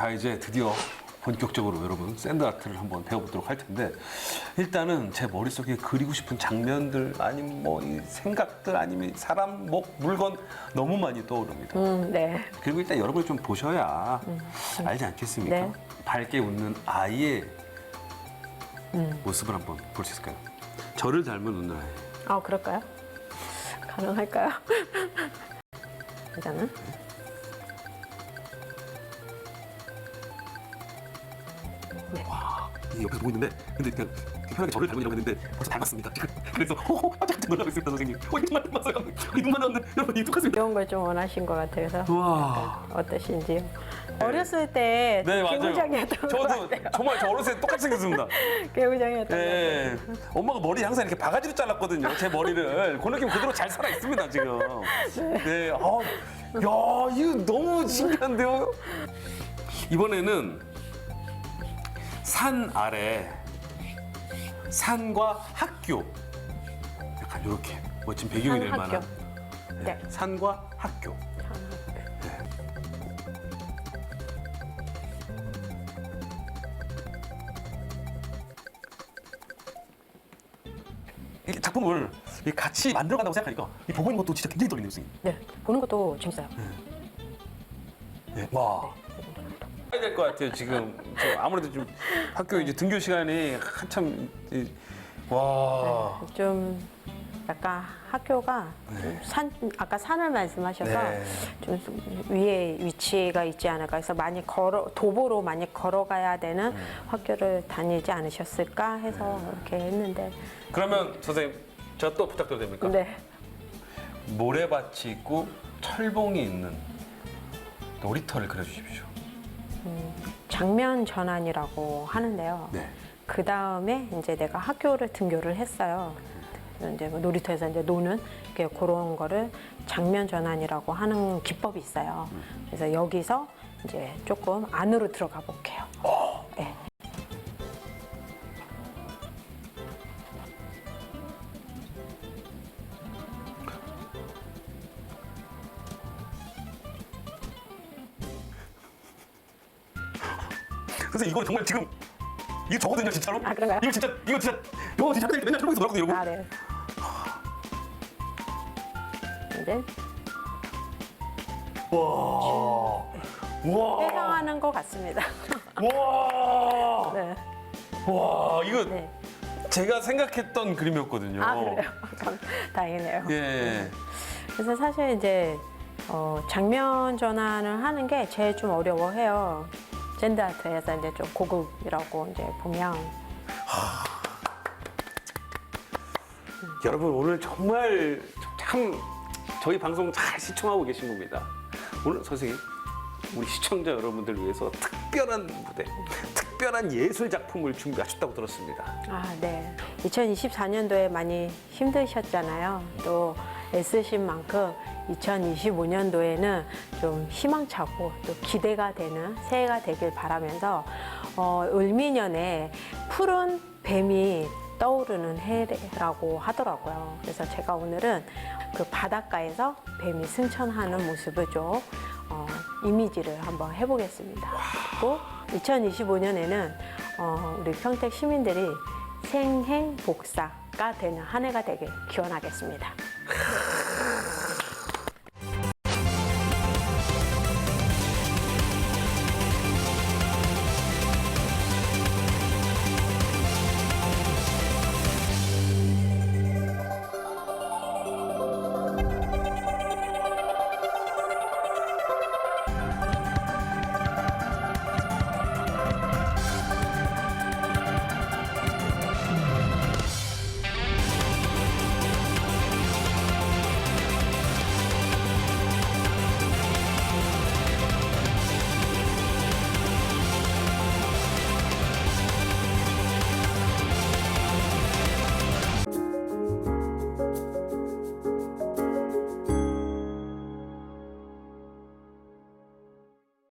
자 이제 드디어 본격적으로 여러분 샌드 아트를 한번 배워보도록 할 텐데 일단은 제 머릿속에 그리고 싶은 장면들 아니면 뭐 이 생각들 아니면 사람 뭐 물건 너무 많이 떠오릅니다. 음, 네. 그리고 일단 여러분이 좀 보셔야 알지 않겠습니까? 네. 밝게 웃는 아이의 음. 모습을 한번 볼 수 있을까요? 저를 닮은 웃는 아이. 아, 그럴까요? 가능할까요? 일단은. 이 옆에서 보고 있는데 근데 그냥 편하게 저를 닮은 이라고 했는데 벌써 닮았습니다. 그래서 호호 깜짝 놀라고 있습니다 선생님. 어, 이 눈만 닮았어요. 이 눈만 닮았는데 여러분 이 똑같습니다. 이런 걸 좀 원하신 것 같아서 와. 어떠신지요? 어렸을 때 네 맞아요. 개구장이었던 것 저도 같아요. 정말 저 어렸을 때 똑같이 생겼습니다. 개구장이었던 것 네. 엄마가 머리 항상 이렇게 바가지로 잘랐거든요. 제 머리를. 그 느낌 그대로 잘 살아 있습니다 지금. 네. 아, 야 이거 너무 신기한데요. 이번에는 산 아래 산과 학교 약간 이렇게 멋진 배경이 산, 될 학교. 만한 네. 산과 학교. 이 작품을 이 같이 만들어간다고 생각하니까 이 보고 있는 것도 진짜 굉장히 떨리네요, 선생님. 네. 보는 것도 재밌어요. 네. 와. 해야 될 것 같아요. 지금 저 아무래도 좀 학교 이제 등교 시간이 한참 이- 와. 좀 약간 학교가 좀 산, 아까 산을 말씀하셔서 네. 좀 위에 위치가 있지 않을까 해서 많이 걸어 도보로 많이 걸어가야 되는 네. 학교를 다니지 않으셨을까 해서 이렇게 했는데 그러면 선생님 제가 또 부탁드려도 됩니까? 네. 모래밭이 있고 철봉이 있는 놀이터를 그려주십시오. 장면 전환이라고 하는데요. 네. 그 다음에 이제 내가 학교를 등교를 했어요. 이제 뭐 놀이터에서 이제 노는 이렇게 그런 거를 장면 전환이라고 하는 기법이 있어요. 그래서 여기서 이제 조금 안으로 들어가 볼게요. 네. 선생님 이거 정말 지금 이거 저거든요 진짜로? 아, 그런가요? 이거 진짜 이거 진짜 이거 진짜 맨날 철봉에서 놀았거든요. 이거. 아, 네. 이제 와. 와. 해당하는 것 같습니다. 와. 네. 와 이거 네. 제가 생각했던 그림이었거든요. 아, 그래요? 감- 다행이네요. 예. 그래서 사실 이제 어, 장면 전환을 하는 게 제일 좀 어려워해요. 젠더 아트에서 이제 좀 고급이라고 이제 보면 여러분 오늘 정말 참 저희 방송 잘 시청하고 계신 겁니다. 오늘 선생님 우리 시청자 여러분들 위해서 특별한 무대, 특별한 예술 작품을 준비하셨다고 들었습니다. 아, 네. 2024년도에 많이 힘드셨잖아요. 또 애쓰신 만큼 2025년도에는 좀 희망차고 또 기대가 되는 새해가 되길 바라면서 어, 을미년에 푸른 뱀이 떠오르는 해라고 하더라고요. 그래서 제가 오늘은 그 바닷가에서 뱀이 승천하는 모습을 좀 어, 이미지를 한번 해보겠습니다. 그리고 2025년에는 어, 우리 평택 시민들이 생행복사가 되는 한 해가 되길 기원하겠습니다.